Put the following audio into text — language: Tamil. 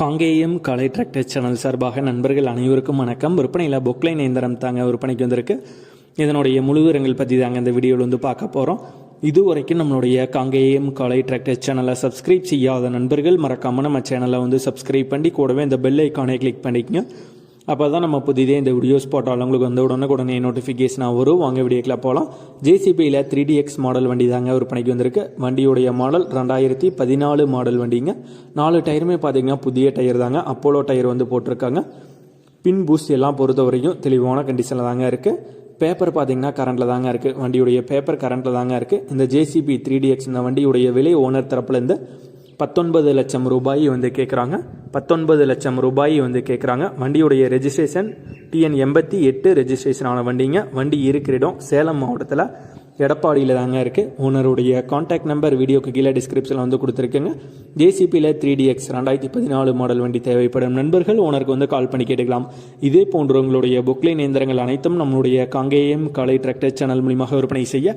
காங்கேயம் கலை டிராக்டர் சேனல் சார்பாக நண்பர்கள் அனைவருக்கும் வணக்கம். விற்பனையில் பொக்லைன் இயந்திரம் தாங்க விற்பனைக்கு வந்திருக்கு. இதனுடைய முழு விவரங்கள் பற்றி தாங்க இந்த வீடியோவில் வந்து பார்க்க போகிறோம் இது வரைக்கும் நம்மளுடைய காங்கேயம் கலை டிராக்டர் சேனலை சப்ஸ்கிரைப் செய்யாத நண்பர்கள் மறக்காமல் நம்ம சேனலை வந்து சப்ஸ்கிரைப் பண்ணி கூடவே இந்த பெல் ஐக்கானை கிளிக் பண்ணிக்கங்க. அப்போ தான் நம்ம புதிதே இந்த வீடியோஸ் போட்டாலும் உங்களுக்கு வந்து உடனுக்குடனே நோட்டிஃபிகேஷனாக வரும். வாங்க வீடியோக்கில் போகலாம் ஜேசிபியில் த்ரீ டிஎக்ஸ் மாடல் வண்டி தாங்க விற்பனைக்கு வந்திருக்கு. வண்டியுடைய மாடல் ரெண்டாயிரத்தி பதினாலு மாடல் வண்டிங்க. நாலு டயருமே பார்த்தீங்கன்னா புதிய டயர் தாங்க. அப்போலோ டயர் வந்து போட்டிருக்காங்க. பின் பூஸ்ட் எல்லாம் பொறுத்த வரைக்கும் தெளிவான கண்டிஷனில் தாங்க இருக்குது பேப்பர் பார்த்தீங்கன்னா கரண்ட்டில் தாங்க இருக்குது வண்டியுடைய பேப்பர் கரண்ட்டில் தாங்க இருக்குது இந்த ஜேசிபி த்ரீ டிஎக்ஸ் இந்த வண்டியுடைய விலை ஓனர் தரப்புலேருந்து பத்தொன்பது லட்சம் ரூபாய் வந்து கேட்குறாங்க பத்தொன்பது லட்சம் ரூபாய் வந்து கேட்குறாங்க வண்டியுடைய ரெஜிஸ்ட்ரேஷன் டிஎன் எண்பத்தி எட்டு ரெஜிஸ்ட்ரேஷன் ஆன வண்டிங்க. வண்டி இருக்கிற இடம் சேலம் மாவட்டத்தில். எடப்பாடியில் தாங்க இருக்குது ஓனருடைய காண்டாக்ட் நம்பர் வீடியோக்கு கீழே டிஸ்கிரிப்ஷனில் வந்து கொடுத்துருக்கேங்க. ஜேசிபியில் த்ரீ டிஎக்ஸ் ரெண்டாயிரத்தி பதினாலு மாடல் வண்டி தேவைப்படும். நண்பர்கள் ஓனருக்கு வந்து கால் பண்ணி கேட்டுக்கலாம். இதே போன்ற உங்களுடைய புக்லைன் இயந்திரங்கள் அனைத்தும் நம்மளுடைய காங்கேயம் கலை டிராக்டர் சேனல் மூலியமாக விற்பனை செய்ய